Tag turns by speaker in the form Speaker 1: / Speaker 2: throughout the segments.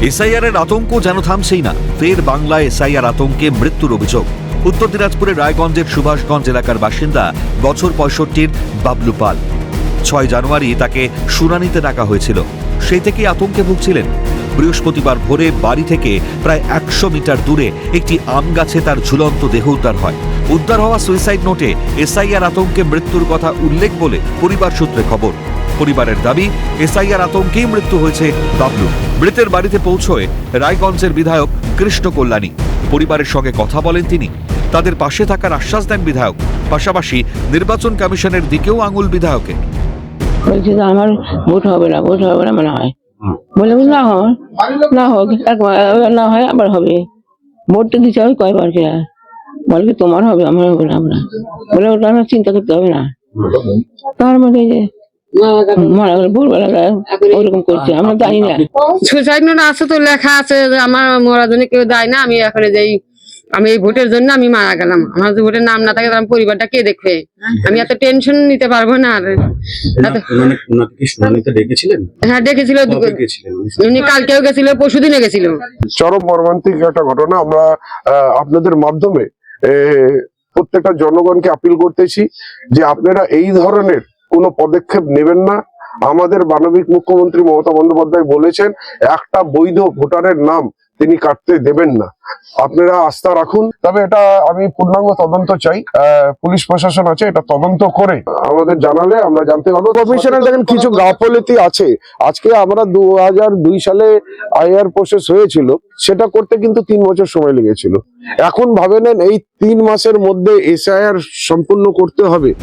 Speaker 1: SIR এর আতঙ্ক যেন থামছেই না। ফের বাংলায় এসআইআর আতঙ্কে মৃত্যুর অভিযোগ। উত্তর দিনাজপুরের রায়গঞ্জের সুভাষগঞ্জ এলাকার বাসিন্দা বছর পঁয়ষট্টির বাবলু পাল। ছয় জানুয়ারি তাকে শুনানিতে ডাকা হয়েছিল। সেই থেকেই আতঙ্কে ভুগছিলেন। বৃহস্পতিবার ভোরে বাড়ি থেকে প্রায় একশো মিটার দূরে একটি আম গাছে তার ঝুলন্ত দেহ উদ্ধার হয়। উদ্ধার হওয়া সুইসাইড নোটে এসআইআর আতঙ্কে মৃত্যুর কথা উল্লেখ বলে পরিবার সূত্রে খবর। পরিবারের দাবি, এসআইআর আতঙ্কেই মৃত্যু হয়েছে বাবলু। মৃতের বাড়িতে পৌঁছয় রায়গঞ্জের বিধায়ক কৃষ্ণ কল্যাণী। পরিবারের সঙ্গে কথা বলেন তিনি। তাদের পাশে থাকার আশ্বাস দেন বিধায়ক। পাশাপাশি নির্বাচন কমিশনের দিকেও আঙুল বিধায়কের
Speaker 2: বলছে যে আমার ভোট হবে না, ভোট হবে না মনে হয়। বলে না হয়, না হোক না হয়, আবার হবে। ভোটটা দিতে হবে কয়বার কে বলে তোমার হবে, আমার হবে না বলে ওটা চিন্তা করতে হবে না। তার মধ্যে মারা গেল ভোরবেলা ওরকম করছে আমরা জানি না।
Speaker 3: সুসাইড নোট আছে তো লেখা আছে যে আমার মরার জন্য কেউ দেয় না আমি এখন যেই আমি এই ভোটের জন্য আমি মারা গেলাম। আমার যদি ভোটের নাম না থাকে তাহলে আমার পরিবারটা কে দেখবে? আমি এত টেনশন নিতে পারব না আর হ্যাঁ ডেকেছিল
Speaker 4: গেছিলেন?
Speaker 3: উনি কালকেও গেছিল পরশু দিনে গেছিল।
Speaker 5: চরম মর্মান্তিক একটা ঘটনা। আমরা আপনাদের মাধ্যমে আহ, প্রত্যেকটা জনগণকে আপিল করতেছি যে আপনারা এই ধরনের কোনো পদক্ষেপ নেবেন না। আমাদের মানবিক মুখ্যমন্ত্রী মমতা বন্দ্যোপাধ্যায় বলেছেন একটা বৈধ ভোটারের নাম তিনি কাটতে দেবেন না। আপনারা আস্থা রাখুন। তবে এটা আমি পূর্ণাঙ্গ তদন্ত চাই। আহ, পুলিশ প্রশাসন আছে এটা তদন্ত করে আমাদের জানালে আমরা জানতে পারব। কমিশনের দেখেন কিছু গাফলতি আছে। আজকে আমরা দু হাজার দুই সালে আইআর প্রসেস হয়েছিল সেটা করতে কিন্তু তিন বছর সময় লেগেছিল। এখন ভাবে নেন এই তিন মাসের মধ্যে এসআইআর সম্পূর্ণ করতে হবে।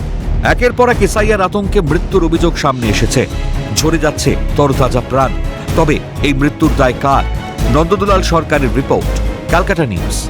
Speaker 1: একের পর এক এসআইআর আতঙ্কে মৃত্যুর অভিযোগ সামনে এসেছে। ঝরে যাচ্ছে তরতাজা প্রাণ। তবে এই মৃত্যুর দায় কার? নন্দদুলাল সরকারের রিপোর্ট, ক্যালকাটা নিউজ।